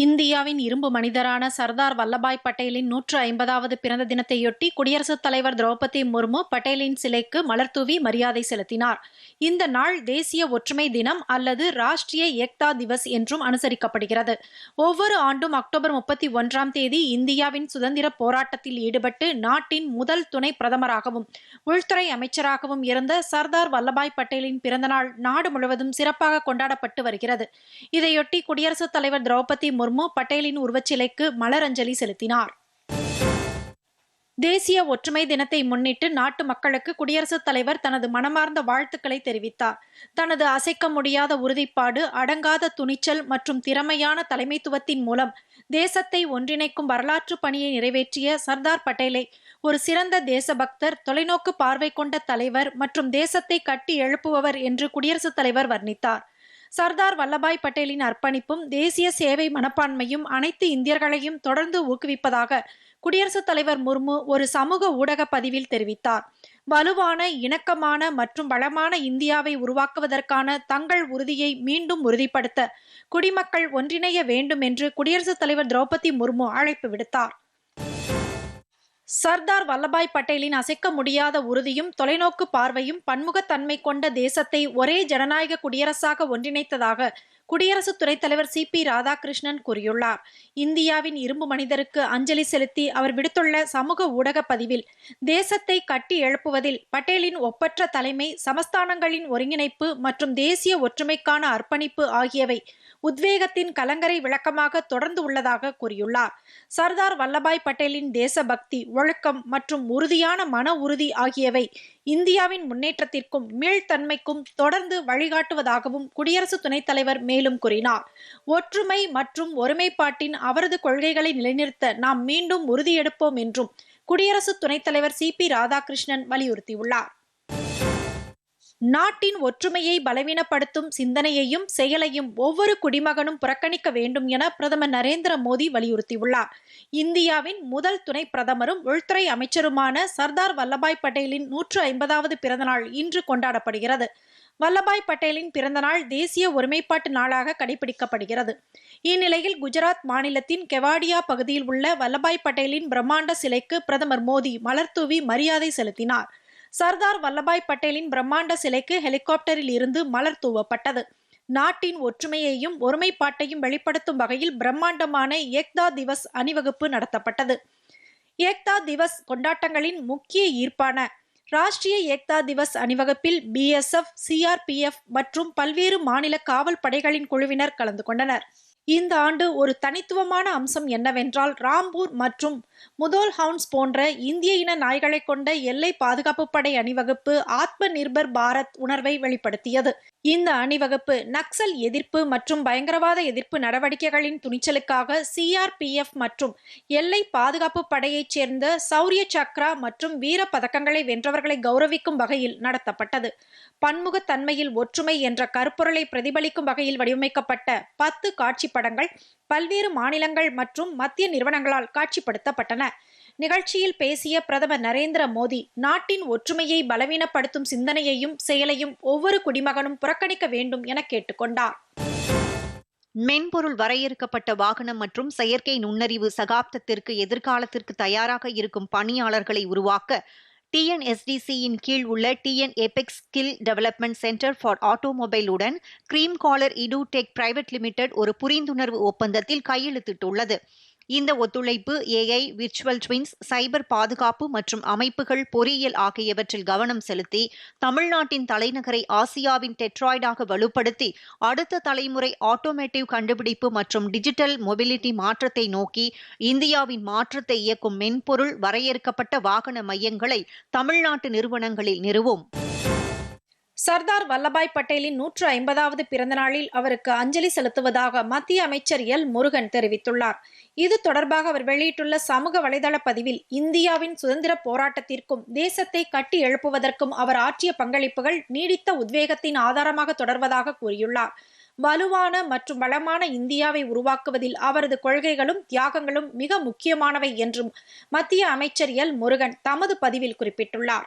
இந்தியாவின் இரும்பு மனிதரான சர்தார் வல்லபாய் பட்டேலின் நூற்று ஐம்பதாவது பிறந்த தினத்தையொட்டி குடியரசுத் தலைவர் திரௌபதி முர்மு பட்டேலின் சிலைக்கு மலர்தூவி மரியாதை செலுத்தினார். இந்த நாள் தேசிய ஒற்றுமை தினம் அல்லது ராஷ்டிரிய ஏக்தா திவஸ் என்றும் அனுசரிக்கப்படுகிறது. ஒவ்வொரு ஆண்டும் அக்டோபர் முப்பத்தி ஒன்றாம் தேதி இந்தியாவின் சுதந்திர போராட்டத்தில் ஈடுபட்டு நாட்டின் முதல் துணை பிரதமராகவும் உள்துறை அமைச்சராகவும் இருந்த சர்தார் வல்லபாய் பட்டேலின் பிறந்தநாள் நாடு முழுவதும் சிறப்பாக கொண்டாடப்பட்டு வருகிறது. இதையொட்டி குடியரசுத் தலைவர் திரௌபதி முர்மு பட்டேலின் உருவச்சிலைக்கு மலரஞ்சலி செலுத்தினார். தேசிய ஒற்றுமை தினத்தை முன்னிட்டு நாட்டு மக்களுக்கு குடியரசுத் தலைவர் தனது மனமார்ந்த வாழ்த்துக்களை தெரிவித்தார். தனது அசைக்க முடியாத உறுதிப்பாடு அடங்காத துணிச்சல் மற்றும் திறமையான தலைமைத்துவத்தின் மூலம் தேசத்தை ஒன்றிணைக்கும் வரலாற்று பணியை நிறைவேற்றிய சர்தார் பட்டேலை ஒரு சிறந்த தேசபக்தர் தொலைநோக்கு பார்வை கொண்ட தலைவர் மற்றும் தேசத்தை கட்டி எழுப்புபவர் என்று குடியரசுத் தலைவர் வர்ணித்தார். சர்தார் வல்லபாய் பட்டேலின் அர்ப்பணிப்பும் தேசிய சேவை மனப்பான்மையும் அனைத்து இந்தியர்களையும் தொடர்ந்து ஊக்குவிப்பதாக குடியரசுத் தலைவர் முர்மு ஒரு சமூக ஊடக பதிவில் தெரிவித்தார். வலுவான இணக்கமான மற்றும் வளமான இந்தியாவை உருவாக்குவதற்கான தங்கள் உறுதியை மீண்டும் உறுதிப்படுத்த குடிமக்கள் ஒன்றிணைய வேண்டும் என்று குடியரசுத் தலைவர் திரௌபதி முர்மு அழைப்பு விடுத்தார். சர்தார் வல்லபாய் பட்டேலின் அசைக்க முடியாத உறுதியும் தொலைநோக்கு பார்வையும் பன்முகத்தன்மை கொண்ட தேசத்தை ஒரே ஜனநாயக குடியரசாக ஒன்றிணைத்ததாக குடியரசு துணைத் தலைவர் சி. பி. ராதாகிருஷ்ணன் கூறியுள்ளார். இந்தியாவின் இரும்பு மனிதருக்கு அஞ்சலி செலுத்தி அவர் விடுத்துள்ள சமூக ஊடக பதிவில் தேசத்தை கட்டி எழுப்புவதில் பட்டேலின் ஒப்பற்ற தலைமை சமஸ்தானங்களின் ஒருங்கிணைப்பு மற்றும் தேசிய ஒற்றுமைக்கான அர்ப்பணிப்பு ஆகியவை உத்வேகத்தின் கலங்கரை விளக்கமாக தொடர்ந்து உள்ளதாக கூறியுள்ளார். சர்தார் வல்லபாய் பட்டேலின் தேசபக்தி ஒழுக்கம் மற்றும் உறுதியான மன உறுதி ஆகியவை இந்தியாவின் முன்னேற்றத்திற்கும் மீள்தன்மைக்கும் தொடர்ந்து வழிகாட்டுவதாகவும் குடியரசு துணைத் தலைவர் மேலும் கூறினார். ஒற்றுமை மற்றும் ஒருமைப்பாட்டின் அவரது கொள்கைகளை நிலைநிறுத்த நாம் மீண்டும் உறுதியெடுப்போம் என்றும் குடியரசு துணைத் தலைவர் சி பி ராதாகிருஷ்ணன் வலியுறுத்தியுள்ளார். நாட்டின் ஒற்றுமையை பலவீனப்படுத்தும் சிந்தனையையும் செயலையும் ஒவ்வொரு குடிமகனும் புறக்கணிக்க வேண்டும் என பிரதமர் நரேந்திர மோடி வலியுறுத்தியுள்ளார். இந்தியாவின் முதல் துணை பிரதமரும் உள்துறை அமைச்சருமான சர்தார் வல்லபாய் பட்டேலின் நூற்று ஐம்பதாவது பிறந்தநாள் இன்று கொண்டாடப்படுகிறது. வல்லபாய் பட்டேலின் பிறந்தநாள் தேசிய ஒருமைப்பாட்டு நாளாக கடைபிடிக்கப்படுகிறது. இந்நிலையில் குஜராத் மாநிலத்தின் கெவாடியா பகுதியில் உள்ள வல்லபாய் பட்டேலின் பிரம்மாண்ட சிலைக்கு பிரதமர் மோடி மலர்தூவி மரியாதை செலுத்தினார். சர்தார் வல்லபாய் பட்டேலின் பிரம்மாண்ட சிலைக்கு ஹெலிகாப்டரில் இருந்து மலர் தூவப்பட்டது. நாட்டின் ஒற்றுமையையும் ஒருமைப்பாட்டையும் வெளிப்படுத்தும் வகையில் பிரம்மாண்டமான ஏக்தா திவஸ் அணிவகுப்பு நடத்தப்பட்டது. ஏக்தா திவஸ் கொண்டாட்டங்களின் முக்கிய ஈர்ப்பான ராஷ்டிரிய ஏக்தா திவஸ் அணிவகுப்பில் பிஎஸ்எஃப் சிஆர்பிஎஃப் மற்றும் பல்வேறு மாநில காவல் படைகளின் குழுவினர் கலந்து கொண்டனர். இந்த ஆண்டு ஒரு தனித்துவமான அம்சம் என்னவென்றால் ராம்பூர் மற்றும் முதோல் ஹவுன்ஸ் போன்ற இந்திய இன நாய்களை கொண்ட எல்லை பாதுகாப்பு படை அணிவகுப்பு ஆத்ம நிர்பர் பாரத் உணர்வை வெளிப்படுத்தியது. இந்த அணிவகுப்பு நக்சல் எதிர்ப்பு மற்றும் பயங்கரவாத எதிர்ப்பு நடவடிக்கைகளின் துணிச்சலுக்காக சிஆர்பிஎஃப் மற்றும் எல்லை பாதுகாப்பு படையைச் சேர்ந்த சௌரிய சக்ரா மற்றும் வீர பதக்கங்களை வென்றவர்களை கௌரவிக்கும் வகையில் நடத்தப்பட்டது. பன்முகத்தன்மையில் ஒற்றுமை என்ற கருப்பொருளை பிரதிபலிக்கும் வகையில் வடிவமைக்கப்பட்ட பத்து காட்சி படங்கள் பல்வேறு மாநிலங்கள் மற்றும் மத்திய நிறுவனங்களால் காட்சிப்படுத்தப்பட்டன. நிகழ்ச்சியில் பேசிய பிரதமர் நரேந்திர மோடி நாட்டின் ஒற்றுமையை பலவீனப்படுத்தும் சிந்தனையையும் செயலையும் ஒவ்வொரு குடிமகனும் புறக்கணிக்க வேண்டும் என கேட்டுக்கொண்டார். மென்பொருள் வரையறுக்கப்பட்ட வாகனம் மற்றும் செயற்கை நுண்ணறிவு சகாப்தத்திற்கு எதிர்காலத்திற்கு தயாராக இருக்கும் பணியாளர்களை உருவாக்க டிஎன்எஸ்டிசியின் கீழ் உள்ள TN apex skill development centre for ஆட்டோமொபைலுடன் cream collar edutech private limited ஒரு புரிந்துணர்வு ஒப்பந்தத்தில் கையெழுத்திட்டுள்ளது. இந்த ஒத்துழைப்பு ஏஐ விர்ச்சுவல் ட்வின்ஸ் சைபர் பாதுகாப்பு மற்றும் அமைப்புகள் பொறியியல் ஆகியவற்றில் கவனம் செலுத்தி தமிழ்நாட்டின் தலைநகரை ஆசியாவின் டெட்ராய்டாக வலுப்படுத்தி அடுத்த தலைமுறை ஆட்டோமேட்டிவ் கண்டுபிடிப்பு மற்றும் டிஜிட்டல் மொபிலிட்டி மாற்றத்தை நோக்கி இந்தியாவின் மாற்றத்தை இயக்கும் மென்பொருள் வரையறுக்கப்பட்ட வாகன மையங்களை தமிழ்நாட்டு நிறுவனங்களில் நிறுவும். சர்தார் வல்லபாய் பட்டேலின் நூற்று ஐம்பதாவது பிறந்த நாளில் அவருக்கு அஞ்சலி செலுத்துவதாக மத்திய அமைச்சர் எல். முருகன் தெரிவித்துள்ளார். இது தொடர்பாக அவர் வெளியிட்டுள்ள சமூக வலைதள பதிவில் இந்தியாவின் சுதந்திர போராட்டத்திற்கும் தேசத்தை கட்டி எழுப்புவதற்கும் அவர் ஆற்றிய பங்களிப்புகள் நீடித்த உத்வேகத்தின் ஆதாரமாக தொடர்வதாக கூறியுள்ளார். வலுவான மற்றும் வளமான இந்தியாவை உருவாக்குவதில் அவரது கொள்கைகளும் தியாகங்களும் மிக முக்கியமானவை என்றும் மத்திய அமைச்சர் எல். முருகன் தமது பதிவில் குறிப்பிட்டுள்ளார்.